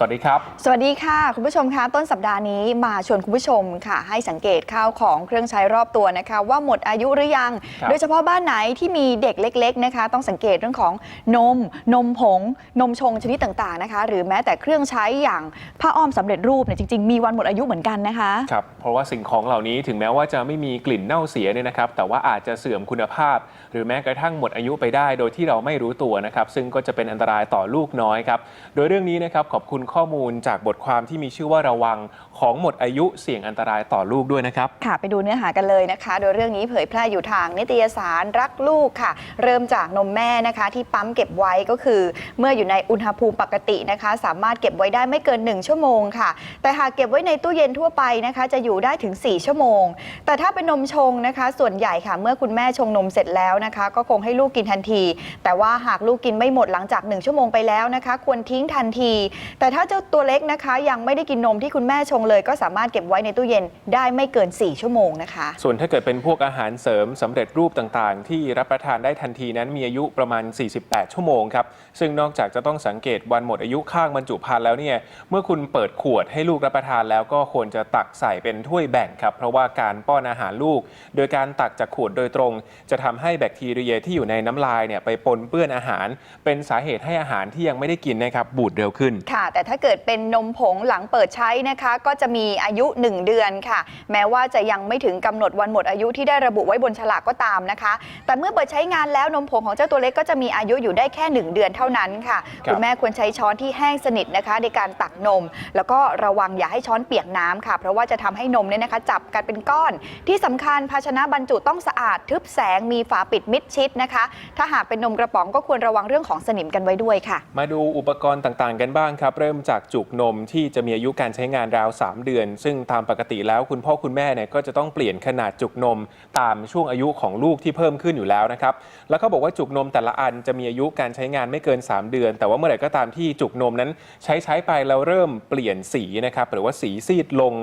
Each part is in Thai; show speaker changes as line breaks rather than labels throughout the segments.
สวัสดีครับ
สวัสดีค่ะ คุณผู้ชมคะต้นสัปดาห์นี้มาชวนคุณผู้ชมค่ะ ให้สังเกตข้าวของเครื่องใช้รอบตัวนะคะ ว่าหมดอายุหรือยัง
ครับ
โดยเฉพาะบ้านไหนที่มีเด็กเล็ก ๆ นะคะ ต้องสังเกตเรื่องของนม นมผง นมชงชนิดต่างๆนะคะ หรือแม้แต่เครื่องใช้อย่างผ้าอ้อมสำเร็จรูปเนี่ยจริงๆมีวันหมดอายุเหมือนกันนะคะ
ครับเพราะว่าสิ่งของเหล่านี้ถึงแม้ว่าจะไม่มีกลิ่นเน่าเสียเนี่ยนะครับแต่ว่าอาจจะเสื่อมคุณภาพ หรือแม้กระทั่งหมดอายุไปได้ โดยที่เราไม่รู้ตัวนะครับซึ่งก็จะเป็นอันตรายต่อลูกน้อยครับโดยเรื่องนี้นะครับขอบคุณข้อมูลจากบทความที่มีชื่อว่าระวังของหมดอายุเสี่ยงอันตรายต่อลูกด้วยนะครับ
ค่ะ ไปดูเนื้อหากันเลยนะคะ โดยเรื่องนี้เผยแพร่อยู่ทางนิตยสารรักลูกค่ะ เริ่มจากนมแม่นะคะ ที่ปั๊มเก็บไว้ก็คือ เมื่ออยู่ในอุณหภูมิปกตินะคะ สามารถเก็บไว้ได้ไม่เกิน 1 ชั่วโมงค่ะ แต่หากเก็บไว้ในตู้เย็นทั่วไปนะคะ จะอยู่ได้ถึง 4 ชั่วโมง แต่ถ้าเป็นนมชงนะคะ ส่วนใหญ่ค่ะ เมื่อคุณแม่ชงนมเสร็จแล้วนะคะ ก็คงให้ลูกกินทันที แต่ว่าหากลูกกินไม่หมดหลังจาก 1 ชั่วโมงไปแล้วนะคะ ควรทิ้งทันที แต่ถ้าเจ้าตัวเล็กนะคะ ยังไม่ได้กินนมที่คุณแม่ชงเลย ก็สามารถเก็บไว้ในตู้เย็นได้ไม่เกิน 4 ชั่วโมงนะคะ
ส่วนถ้าเกิดเป็นพวกอาหารเสริมสำเร็จรูปต่างๆ ที่รับประทานได้ทันทีนั้นมีอายุประมาณ 48 ชั่วโมงครับ ซึ่งนอกจากจะต้องสังเกตวันหมดอายุข้างบรรจุภัณฑ์แล้วเนี่ยเมื่อคุณเปิดขวดให้ลูกรับประทานแล้วก็ควรจะตักใส่เป็นถ้วยแบ่งครับเพราะว่าการป้อนอาหารลูก โดยการตักจากขวดโดยตรง จะทำให้แบคทีเรียที่อยู่ในน้ำลายเนี่ยไปปนเปื้อนอาหาร เป็นสาเหตุให้อาหารที่ยังไม่ได้กินนะครับบูดเร็วขึ้น
ค่ะแต่ถ้าเกิดเป็นนมผงหลังเปิดใช้นะคะ ก็จะมีอายุ 1 เดือนค่ะ แม้ว่าจะยังไม่ถึงกำหนดวันหมดอายุที่ได้ระบุไว้บนฉลากก็ตามนะคะ แต่เมื่อเปิดใช้งานแล้วนมผงของเจ้าตัวเล็กก็จะมีอายุอยู่ได้แค่ 1 เดือนเท่านั้นค่ะ
ครับ
คุณแม่ควรใช้ช้อนที่แห้งสนิทนะคะ ในการตักนม แล้วก็ระวังอย่าให้ช้อนเปียกน้ำค่ะ เพราะว่าจะทำให้นมเนี่ยนะคะจับกันเป็นก้อน ที่สำคัญภาชนะบรรจุต้องสะอาดทึบแสงมีฝาปิดมิดชิดนะคะ ถ้าหากเป็นนมกระป๋องก็ควรระวังเรื่องของสนิมกันไว้ด้วยค่ะ
มาดูอุปกรณ์ต่างๆ กันบ้างครับ เริ่มจากจุกนมที่จะมีอายุการใช้งานราว 3 เดือน ซึ่งตามปกติแล้วคุณพ่อคุณแม่เนี่ยก็จะต้องเปลี่ยนขนาดจุกนมตามช่วงอายุของลูกที่เพิ่มขึ้นอยู่แล้วนะครับ แล้วก็บอกว่าจุกนมแต่ละอันจะมีอายุการใช้งานไม่เกิน 3 เดือน แต่ว่าเมื่อไหร่ก็ตามที่จุกนมนั้นใช้ใช้ไปแล้วเริ่มเปลี่ยนสีนะครับหรือว่าสีซีดลง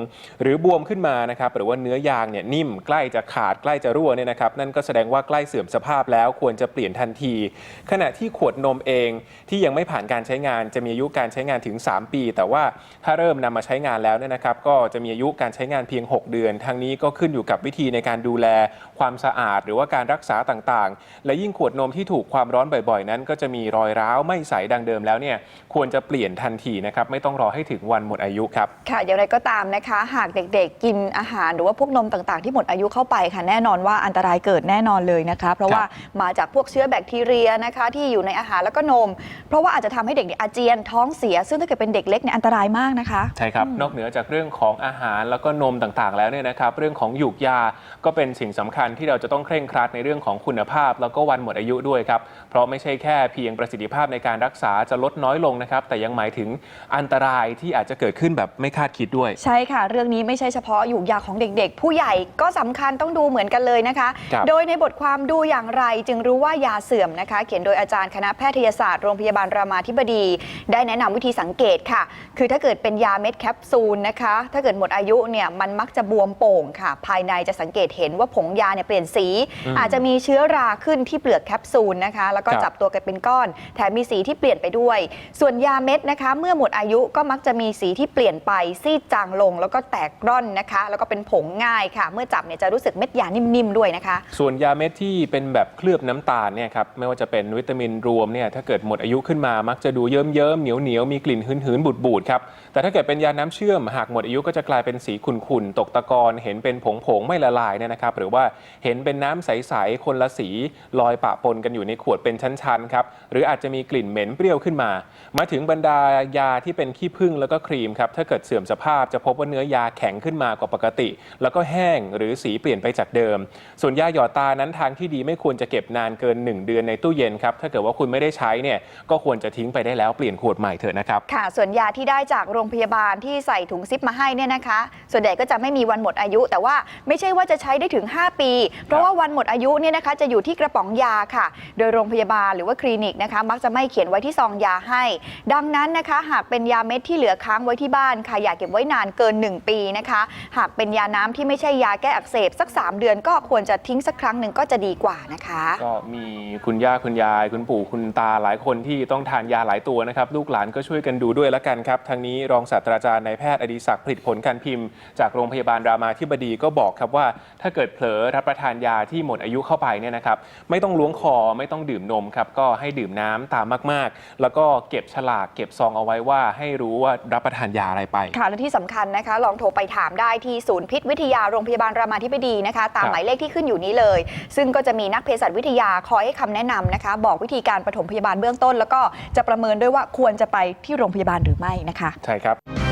หรือบวมขึ้นมานะครับหรือว่าเนื้อยางเนี่ยนิ่มใกล้จะขาดใกล้จะรั่วเนี่ยนะครับนั่นก็แสดงว่าใกล้เสื่อมสภาพแล้วควรจะเปลี่ยนทันที ขณะที่ขวดนมเองที่ยังไม่ผ่านการใช้งานจะมีอายุการใช้งานถึง3 ปี แต่ว่าถ้าเริ่มนำมาใช้งานแล้วเนี่ยนะครับก็จะมีอายุการใช้งานเพียง 6 เดือน ทางนี้ก็ขึ้นอยู่กับวิธีในการดูแลความสะอาด หรือว่าการรักษาต่างๆ และยิ่งขวดนมที่ถูกความร้อนบ่อยๆ นั้น ก็จะมีรอยร้าวไม่ใสดังเดิมแล้วเนี่ยควรจะเปลี่ยนทันทีนะครับไม่ต้องรอให้ถึงวันหมดอายุครับ
ค่ะอย่างไรก็ตามนะคะ หากเด็กๆ กินอาหารหรือว่าพวกนมต่างๆ ที่หมดอายุเข้าไปค่ะแน่นอนว่าอันตรายเกิดแน่นอนเลยนะคะ เพราะว่ามาจากพวกเชื้อแบคทีเรียนะคะ ที่อยู่ในอาหารแล้วก็นม เพราะว่าอาจจะทำให้เด็กเนี่ยอาเจียนท้องเสียซึ่งถ้าเกิดเป็นเด็กเล็กเนี่ยอันตรายมากนะคะ
ใช่ครับนอกเหนือจากเรื่องของอาหารแล้วก็นมต่างๆ แล้วเนี่ยนะครับเรื่องของหยูกยาก็เป็นสิ่งสำคัญที่เราจะต้องเคร่งครัดในเรื่องของคุณภาพ แล้วก็วันหมดอายุด้วยครับเพราะไม่ใช่แค่เพียงประสิทธิภาพในการรักษาจะลดน้อยลงนะครับแต่ยังหมายถึงอันตรายที่อาจจะเกิดขึ้นแบบไม่คาดคิดด้วย
ใช่ค่ะ เรื่องนี้ไม่ใช่เฉพาะอยู่ยาของเด็ก ๆ ผู้ใหญ่ก็สำคัญต้องดูเหมือนกันเลยนะคะ
ครับ
โดยในบทความดูอย่างไรจึงรู้ว่ายาเสื่อมนะคะ เขียนโดยอาจารย์คณะแพทยศาสตร์โรงพยาบาลรามาธิบดี ได้แนะนำวิธีสังเกตค่ะ คือถ้าเกิดเป็นยาเม็ดแคปซูลนะคะ ถ้าเกิดหมดอายุเนี่ยมันมักจะบวมโป่งค่ะ ภายในจะสังเกตเห็นว่าผงยาเนี่ยเปลี่ยนสี
อืม
อาจจะมีเชื้อราขึ้นที่เปลือกแคปซูลนะคะ แล้วก็
ครับ
จับตัวกันเป็นก้อน แถมมีสีที่เปลี่ยนไปด้วย ส่วนยาเม็ดนะคะ เมื่อหมดอายุก็มักจะมีสีที่เปลี่ยนไปซีดจางลง แล้วก็แตกร่อนนะคะ แล้วก็เป็นผงง่ายค่ะ เมื่อจับเนี่ยจะรู้สึกเม็ดยานิ่มๆด้วยนะคะ
ส่วนยาเม็ดที่เป็นแบบเคลือบน้ำตาลเนี่ยครับไม่ว่าจะเป็นวิตามินรวมเนี่ยถ้าเกิดหมดอายุขึ้นมามักจะดูเยิ้มเยิ้มๆเหนียวเหนียวๆมีกลิ่นหืนๆบูดๆครับ แต่ถ้าเกิดเป็นยาน้ำเชื่อมหากหมดอายุก็จะกลายเป็นสีขุ่นๆตกตะกอนเห็นเป็นผงผงๆไม่ละลายเนี่ยนะครับ หรือว่าเห็นเป็นน้ำใสๆคนละสีลอยปะปนกันอยู่ในขวดเป็นชั้นๆครับหรืออาจจะมีกลิ่นเหม็นเปรี้ยวขึ้นมา มาถึงบรรดายาที่เป็นขี้ผึ้งแล้วก็ครีมครับถ้าเกิดเสื่อมสภาพจะพบว่าเนื้อยาแข็งขึ้นมากว่าปกติ แล้วก็แห้งหรือสีเปลี่ยนไปจากเดิม ส่วนยาหยอดตานั้นทางที่ดีไม่ควรจะเก็บนานเกิน 1 เดือนในตู้เย็นครับถ้าเกิดว่าคุณไม่ได้ใช้เนี่ยก็ควรจะทิ้งไปได้แล้วเปลี่ยนขวดใหม่เถอะนะครับ
ค่ะส่วนยาที่ได้จากโรงรงพยาบาลที่ใส่ถุงซิปมาให้เนี่ยนะคะ ส่วนใหญ่ก็จะไม่มีวันหมดอายุ แต่ว่าไม่ใช่ว่าจะใช้ได้ถึง 5 ปี เพราะว่าวันหมดอายุเนี่ยนะคะจะอยู่ที่กระป๋องยาค่ะ โดยโรงพยาบาลหรือว่าคลินิกนะคะ มักจะไม่เขียนไว้ที่ซองยาให้ ดังนั้นนะคะ หากเป็นยาเม็ดที่เหลือค้างไว้ที่บ้านค่ะอย่าเก็บไว้นานเกิน 1 ปีนะคะ หากเป็นยาน้ำที่ไม่ใช่ยาแก้อักเสบสัก 3 เดือนก็ควรจะทิ้งสักครั้งหนึ่งก็จะดีกว่านะคะ
ก็มีคุณย่าคุณยาย คุณปู่คุณตาหลายคนที่ต้องทานยาหลายตัวนะครับลูกหลานก็ช่วยกันดูด้วยละกันครับทางนี้รองศาสตราจารย์นายแพทย์อดิศักดิ์ผลิตผลการพิมพ์ จากโรงพยาบาลรามาธิบดีก็บอกครับว่า ถ้าเกิดเผลอรับประทานยาที่หมดอายุเข้าไปเนี่ยนะครับไม่ต้องล้วงคอไม่ต้องดื่มนมครับก็ให้ดื่มน้ำตามมาก ๆ แล้วก็เก็บฉลากเก็บซองเอาไว้ว่าให้รู้ว่ารับประทานยาอะไรไป
ค่ะและที่สำคัญนะคะ ลองโทรไปถามได้ที่ศูนย์พิษวิทยาโรงพยาบาลรามาธิบดีนะคะ ตาม
ครับ
หมายเลขที่ขึ้นอยู่นี้เลย ซึ่งก็จะมีนักเภสัชวิทยาคอยให้คำแนะนำนะคะ บอกวิธีการปฐมพยาบาลเบื้องต้น แล้วก็จะประเมินด้วยว่าควรจะไปที่โรงพยาบาลหรือไม่นะคะ
ใช่ครับ